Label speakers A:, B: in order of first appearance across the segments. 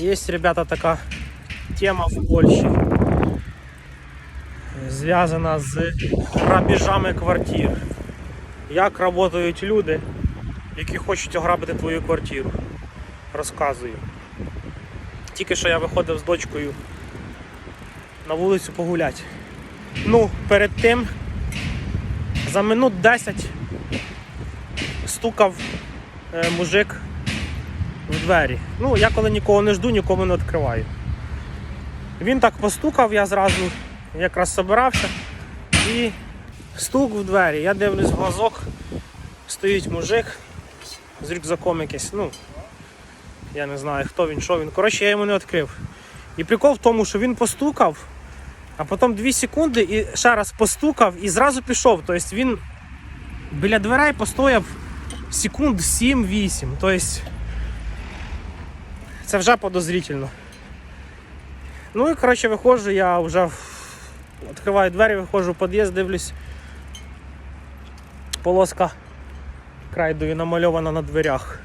A: Есть, ребята, така тема в Польщі. Зв'язана з грабіжами квартир. Як працюють люди, які хочуть ограбити твою квартиру. Розказую. Тільки що я виходив з дочкою на вулицю погуляти. Ну, перед тим за минут 10 стукав е, мужик в двері. Ну, я коли нікого не жду, нікому не відкриваю. Він так постукав, я зразу якраз собирався і стук в двері. Я дивлюсь в глазок, стоїть мужик з рюкзаком якийсь, ну, я не знаю хто він, що він. Коротше, я йому не відкрив. І прикол в тому, що він постукав, а потім 2 секунди і ще раз постукав і зразу пішов. Тобто він біля дверей постояв секунд 7-8. Тобто це вже подозрительно. Ну і коротше виходжу, я вже відкриваю двері, виходжу в під'їзд, дивлюсь. Полоска крайдою намальована на дверях.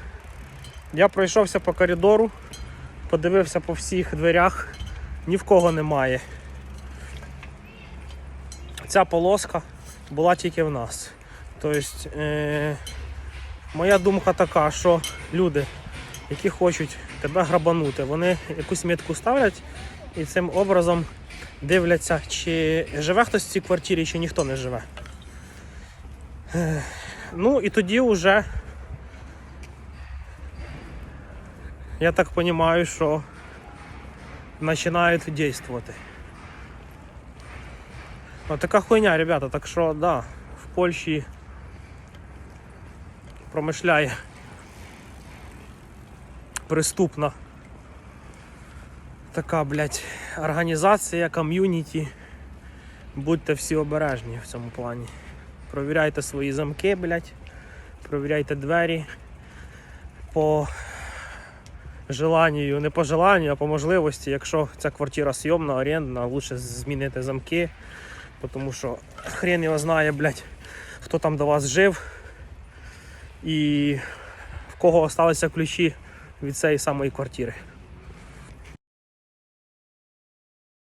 A: Я пройшовся по коридору, подивився по всіх дверях, ні в кого немає. Ця полоска була тільки в нас. Тобто, е- моя думка така, що люди, які хочуть тебе грабанути, вони якусь метку ставлять і цим образом дивляться, чи живе хтось в цій квартирі, чи ніхто не живе. Ну і тоді вже я так розумію, що починають дійствувати. Ось така хуйня, ребята, так що да, в Польщі промишляє преступна така, блядь, організація, ком'юніті. Будьте всі обережні в цьому плані. Провіряйте свої замки, блядь, провіряйте двері по желанню, не по желанню, а по можливості, якщо ця квартира сйомна, орендна, лучше змінити замки, тому що хрен його знає, блядь, хто там до вас жив і в кого залишилися ключі від цієї самої квартири.